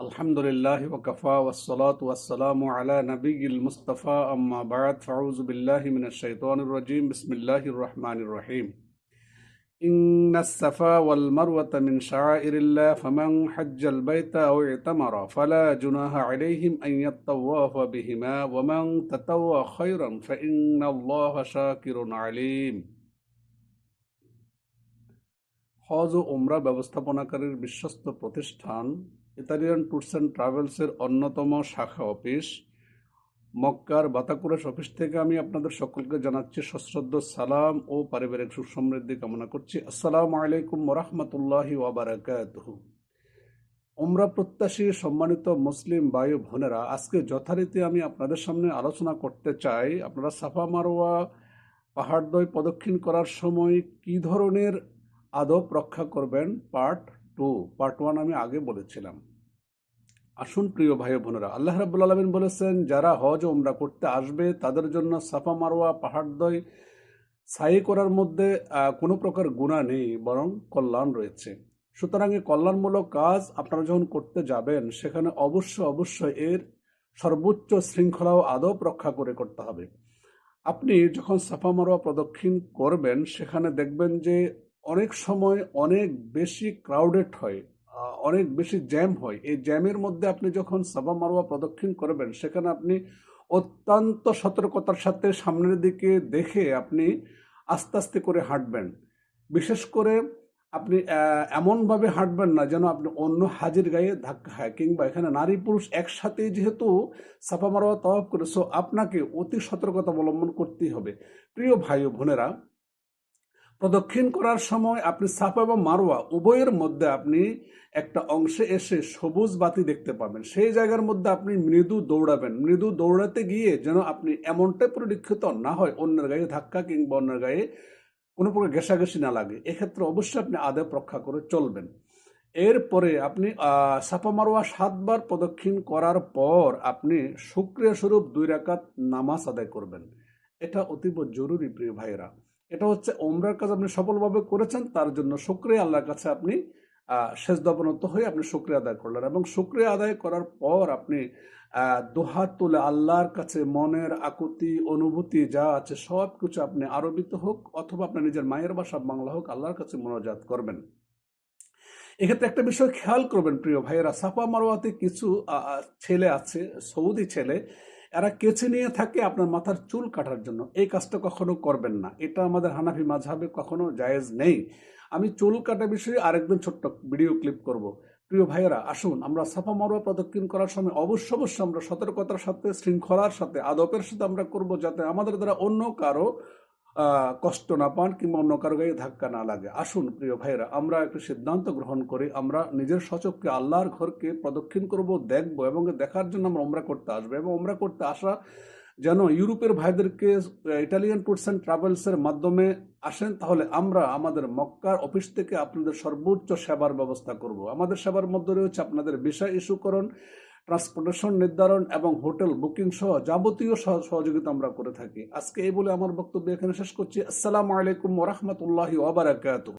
الحمد لله وكفى والصلاة والسلام على نبي المصطفى أما بعد فأعوذ بالله من الشيطان الرجيم بسم الله الرحمن الرحيم إن الصفا والمروة من شعائر الله فمن حج البيت أو اعتمر فلا جناح عليهم أن يطواف بهما ومن تطوى خيرا فإن الله شاكر عليم হজ ও ওমরা ব্যবস্থাপনাকারীর বিশ্বস্ত প্রতিষ্ঠান ইতালিয়ান ট্যুরস অ্যান্ড ট্রাভেলসের অন্যতম শাখা অফিস। মক্কার বাতাকুরাস অফিস থেকে আমি আপনাদের সকলকে জানাচ্ছি সশ্রদ্ধ সালাম ও পারিবারিক সুখ সমৃদ্ধি কামনা করছি। আসসালামু আলাইকুম ওরহমতুল্লাহি ওয়াবারাকাতুহু ওমরা প্রত্যাশী সম্মানিত মুসলিম বায়ু বোনেরা, আজকে যথারীতি আমি আপনাদের সামনে আলোচনা করতে চাই, আপনারা সাফা মারোয়া পাহাড়দ্বয় প্রদক্ষিণ করার সময় কি ধরনের আদব রক্ষা করবেন? পার্ট টু, পার্ট ওয়ান আমি আগে বলেছিলাম। আসুন প্রিয় ভাই বোনেরা, আল্লাহ রাবুল আলমিন বলেছেন, যারা হজ ও উমরা করতে আসবে, তাদের জন্য সাফা মারোয়া পাহাড়দয় সাই করার মধ্যে কোনো প্রকার গুণা নেই, বরং কল্যাণ রয়েছে। সুতরাং এই কল্যাণমূলক কাজ আপনারা যখন করতে যাবেন, সেখানে অবশ্য অবশ্যই এর সর্বোচ্চ শৃঙ্খলা ও আদব রক্ষা করে করতে হবে। আপনি যখন সাফা মারোয়া প্রদক্ষিণ করবেন, সেখানে দেখবেন যে অনেক সময় অনেক বেশি ক্রাউডেড হয়। অনেক বেশি জ্যাম হয়। এই জ্যামের মধ্যে আপনি যখন সাফা মারোয়া প্রদক্ষিণ করবেন, সেখানে আপনি অত্যন্ত সতর্কতার সাথে সামনের দিকে দেখে আপনি আস্তে আস্তে করে হাঁটবেন। বিশেষ করে আপনি এমনভাবে হাঁটবেন না যেন আপনি অন্য হাজির গায়ে ধাক্কা খায় কিংবা এখানে নারী পুরুষ একসাথে যেহেতু সাফা মারোয়া তওয়াফ করে সো আপনাকে অতি সতর্কতা অবলম্বন করতেই হবে। প্রিয় ভাই ও বোনেরা প্রদক্ষিণ করার সময় আপনি সাফা এবং মারোয়া উভয়ের মধ্যে আপনি একটা অংশে এসে সবুজ বাতি দেখতে পাবেন। সেই জায়গার মধ্যে আপনি মৃদু দৌড়াবেন। মৃদু দৌড়াতে গিয়ে যেন আপনি এমনটাই পরিলক্ষিত না হয় অন্যের গায়ে ধাক্কা কিংবা অন্যের গায়ে কোনো প্রকার ঘেঁষাঘেঁষি না লাগে। এক্ষেত্রে অবশ্যই আপনি আদেব রক্ষা করে চলবেন। এরপরে আপনি সাফা মারোয়া সাতবার প্রদক্ষিণ করার পর আপনি শুক্রিয়া স্বরূপ দুই রাকাত নামাজ আদায় করবেন। এটা অতীব জরুরি প্রিয় ভাইয়েরা। এটা হচ্ছে ওমরার কাজ আপনি সফলভাবে করেছেন, তার জন্য শুক্রিয়া, আল্লাহর কাছে আপনি শেষ দবনত হয়ে আপনি শুক্রিয়া আদায় করলেন এবং শুক্রিয়া আদায় করার পর আপনি দোহাত তুলে আল্লাহর কাছে মনের আকুতি, অনুভূতি যা আছে সব কিছু আপনি আরবিতে হোক অথবা আপনার নিজের মায়ের ভাষা বাংলা হোক আল্লাহর কাছে মনোজাত করবেন। এক্ষেত্রে একটা বিষয় খেয়াল করবেন প্রিয় ভাইয়েরা, সাফা মারোয়াতে কিছু ছেলে আছে, সৌদি ছেলে এরা কেছে নিয়ে থাকে আপনার মাথার চুল কাটার জন্য। এই কাজটা কখনো করবেন না। এটা আমাদের হানাফি মাঝহাবে কখনো জায়েজ নেই। আমি চুল কাটা বিষয়ে আরেকদিন ছোট্ট ভিডিও ক্লিপ করব। প্রিয় ভাইয়েরা, আসুন, আমরা সাফা মারোয়া প্রদক্ষিণ করার সময় অবশ্য অবশ্য আমরা সতর্কতার সাথে, শৃঙ্খলার সাথে, আদবের সাথে আমরা করব যাতে আমাদের দ্বারা অন্য কারও কষ্ট না পান কিংবা অন্য কারও গায়ে ধাক্কা না লাগে। আসুন, প্রিয় ভাইরা আমরা একটি সিদ্ধান্ত গ্রহণ করি। আমরা নিজের সচককে আল্লাহর ঘরকে প্রদক্ষিণ করব, দেখব এবং দেখার জন্য আমরা ওমরা করতে আসব এবং ওমরা করতে আসা যেন ইউরোপের ভাইদেরকে ইটালিয়ান ট্যুরস অ্যান্ড ট্রাভেলসের মাধ্যমে আসেন, তাহলে আমরা আমাদের মক্কার অফিস থেকে আপনাদের সর্বোচ্চ সেবার ব্যবস্থা করব। আমাদের সেবার মধ্যে রয়েছে আপনাদের বিষয় ইস্যুকরণ ট্রান্সপোর্টেশন নির্ধারণ এবং হোটেল বুকিং সহ যাবতীয় সহ- সহযোগিতা আমরা করে থাকি। আজকে এই বলে আমার বক্তব্য এখানে শেষ করছি। আসসালামু আলাইকুম ওরহমতুল্লাহি ওবরাকাতুহ